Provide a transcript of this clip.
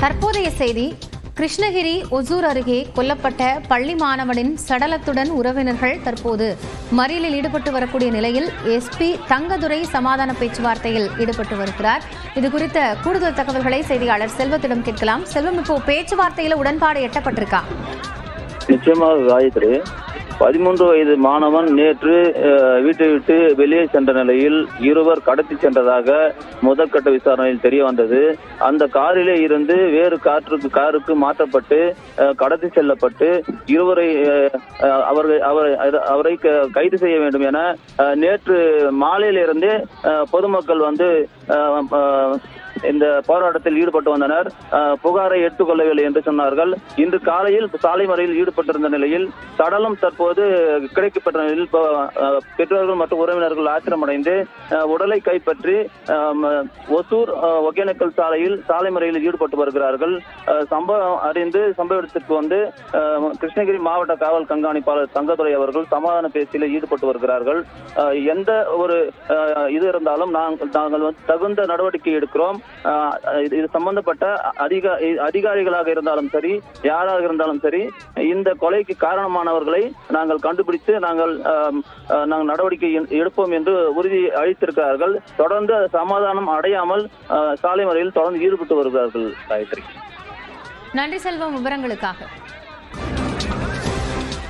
தற்போதைய செய்தி கிருஷ்ணகிரி ஒசூர் அருகே கொல்லப்பட்ட பள்ளி மாணவனின் சடலத்துடன் உறவினர்கள் தற்போது மறியலில் ஈடுபட்டு வரக்கூடிய நிலையில் எஸ்பி தங்கதுரை சமாதான பேச்சுவார்த்தையில் ஈடுபட்டு வருகிறார். இது குறித்த கூடுதல் தகவல்களை செய்தியாளர் செல்வத்திடம் கேட்கலாம். செல்வம் இப்போ பேச்சுவார்த்தையில உடன்பாடு எட்டப்பட்டிருக்கா? நிச்சயமாக காயத்ரி பதிமூன்று வயது மாணவன் நேற்று வீட்டை விட்டு வெளியே சென்ற நிலையில் இருவர் கடத்தி சென்றதாக முதற்கட்ட விசாரணையில் தெரிய வந்தது. அந்த காரிலே இருந்து வேறு காற்றுக்கு காருக்கு மாற்றப்பட்டு கடத்தி செல்லப்பட்டு இருவரை அவர்கள் அவரை அவரை க- கைது செய்ய வேண்டும் என நேற்று மாலையிலிருந்தே பொதுமக்கள் வந்து இந்த போராட்டத்தில் ஈடுபட்டு வந்தனர். புகாரை எடுத்துக்கொள்ளவில்லை என்று சொன்னார்கள். இன்று காலையில் சாலை மறியலில் ஈடுபட்டிருந்த நிலையில் சடலம் தற்போது கிடைக்கப்பட்ட நிலையில் இப்போ, பெற்றோர்கள் மற்றும் உறவினர்கள் ஆத்திரமடைந்து உடலை கைப்பற்றி ம- ஒசூர் ஒகேனக்கல் சாலையில் சாலை மறியலில் ஈடுபட்டு வருகிறார்கள். சம்பவம் அறிந்து சம்பவ இடத்திற்கு வந்து கிருஷ்ணகிரி மாவட்ட காவல் கண்காணிப்பாளர் தங்கதுரை அவர்கள் சமாதான பேச்சியில் ஈடுபட்டு வருகிறார்கள். எந்த ஒரு இது இருந்தாலும் நாங்கள் நாங்கள் வந்து தகுந்த நடவடிக்கை எடுக்கிறோம். இது சம்பந்தப்பட்ட அதிகா அதிகாரிகளாக இருந்தாலும் சரி யாராக இருந்தாலும் சரி இந்த கொலைக்கு காரணமானவர்களை நாங்கள் கண்டுபிடித்து நாங்கள் நாங்கள் நடவடிக்கை எடுப்போம் என்று உறுதி அளித்திருக்கிறார்கள். தொடர்ந்து சமாதானம் அடையாமல் சாலை மறியலில் தொடர்ந்து ஈடுபட்டு வருகிறார்கள் காயத்ரி. நன்றி செல்வம் விவரங்களுக்காக.